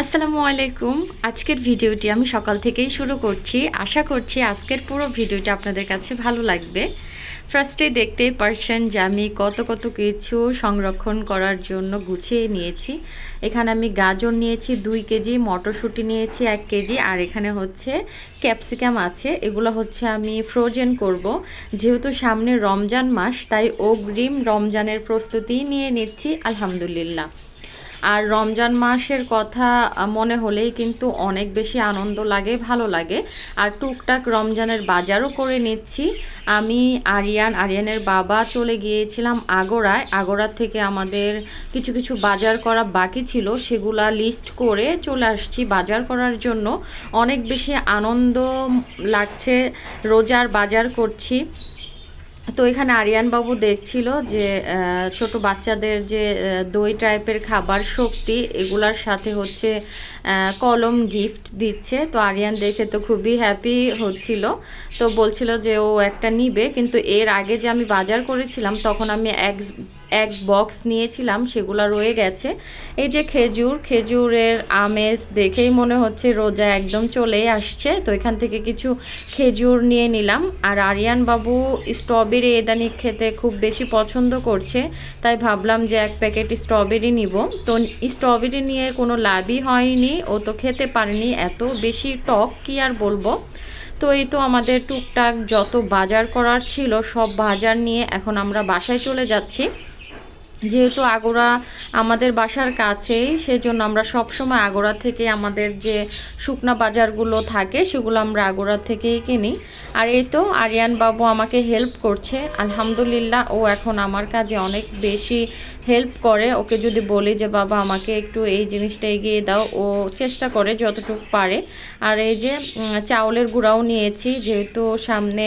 আসসালামু আলাইকুম। আজকের ভিডিওটি আমি সকাল থেকেই শুরু করছি। আশা করছি আজকের পুরো ভিডিওটা আপনাদের কাছে ভালো লাগবে। ফার্স্টে দেখতেই পারছেন যে আমি কত কত কিছু সংরক্ষণ করার জন্য গুছিয়ে নিয়েছি। এখানে আমি গাজর নিয়েছি, দুই কেজি, মটরশুঁটি নিয়েছি, এক কেজি, আর এখানে হচ্ছে ক্যাপসিকাম আছে। এগুলো হচ্ছে আমি ফ্রোজেন করব। যেহেতু সামনে রমজান মাস, তাই অগ্রিম রমজানের প্রস্তুতি নিয়ে নিচ্ছি, আলহামদুলিল্লাহ। আর রমজান মাসের কথা মনে হলেই কিন্তু অনেক বেশি আনন্দ লাগে, ভালো লাগে। আর টুকটাক রমজানের বাজারও করে নিচ্ছি। আমি আরিয়ান, আরিয়ানের বাবা চলে গিয়েছিলাম আগোড়ায় আগোড়া থেকে আমাদের কিছু কিছু বাজার করা বাকি ছিল, সেগুলা লিস্ট করে চলে আসছি বাজার করার জন্য। অনেক বেশি আনন্দ লাগছে, রোজার বাজার করছি। তো এখানে আরিয়ান বাবু দেখছিল যে ছোট বাচ্চাদের যে দই টাইপের খাবার শক্তি, এগুলার সাথে হচ্ছে কলম গিফট দিচ্ছে। তো আরিয়ান দেখে তো খুবই হ্যাপি হচ্ছিল। তো বলছিল যে, ও একটা নিবে, কিন্তু এর আগে যে আমি বাজার করেছিলাম, তখন আমি এক এক বক্স নিয়েছিলাম, সেগুলো রয়ে গেছে। এই যে খেজুর, খেজুরের আমেজ দেখেই মনে হচ্ছে রোজা একদম চলেই আসছে। তো এখান থেকে কিছু খেজুর নিয়ে নিলাম। আর আরিয়ান বাবু স্ট্রবেরি এদানি খেতে খুব বেশি পছন্দ করছে, তাই ভাবলাম যে এক প্যাকেট স্ট্রবেরি নিব। তো স্ট্রবেরি নিয়ে কোনো লাভই হয়নি, ও তো খেতে পারেনি, এত বেশি টক কি আর বলব? তো এই তো আমাদের টুকটাক যত বাজার করার ছিল, সব বাজার নিয়ে এখন আমরা বাসায় চলে যাচ্ছি। যেহেতু আগোড়া আমাদের বাসার কাছেই, সেজন্য আমরা সবসময় আগোড়া থেকে আমাদের যে শুকনা বাজারগুলো থাকে, সেগুলো আমরা আগোড়া থেকেই কিনি। আর এই তো আরিয়ান বাবু আমাকে হেল্প করছে। আলহামদুলিল্লাহ, ও এখন আমার কাজে অনেক বেশি হেল্প করে। ওকে যদি বলি যে, বাবা, আমাকে একটু এই জিনিসটা এগিয়ে দাও। ও চেষ্টা করে যতটুকু পারে। আর এই যে চাউলের গুঁড়াও নিয়েছি, যেহেতু সামনে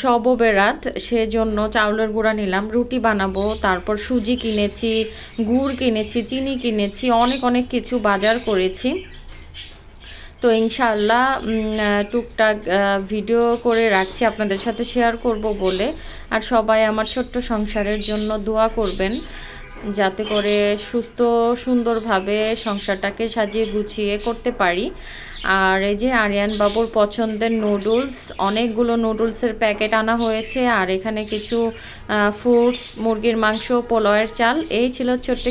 শব বেরাত, সেজন্য চাউলের গুঁড়া নিলাম, রুটি বানাবো, তারপর সুজি কিনেছি, গুড় কিনেছি, চিনি কিনেছি, অনেক অনেক কিছু বাজার করেছি। তো ইনশাআল্লাহ টুকটাক ভিডিও করে রাখছি, আপনাদের সাথে শেয়ার করব বলে। আর সবাই আমার ছোট্ট সংসারের জন্য দোয়া করবেন। যাতে করে সুস্থ, সুন্দরভাবে সংসারটাকে সাজিয়ে গুছিয়ে করতে পারি। আর এই যে আরিয়ান বাবুর পছন্দের নুডলস অনেকগুলো নুডলসের প্যাকেট আনা হয়েছে। আর এখানে কিছু ফুডস মুরগির মাংস পোলয়ের চাল, এই ছিল ছোট্ট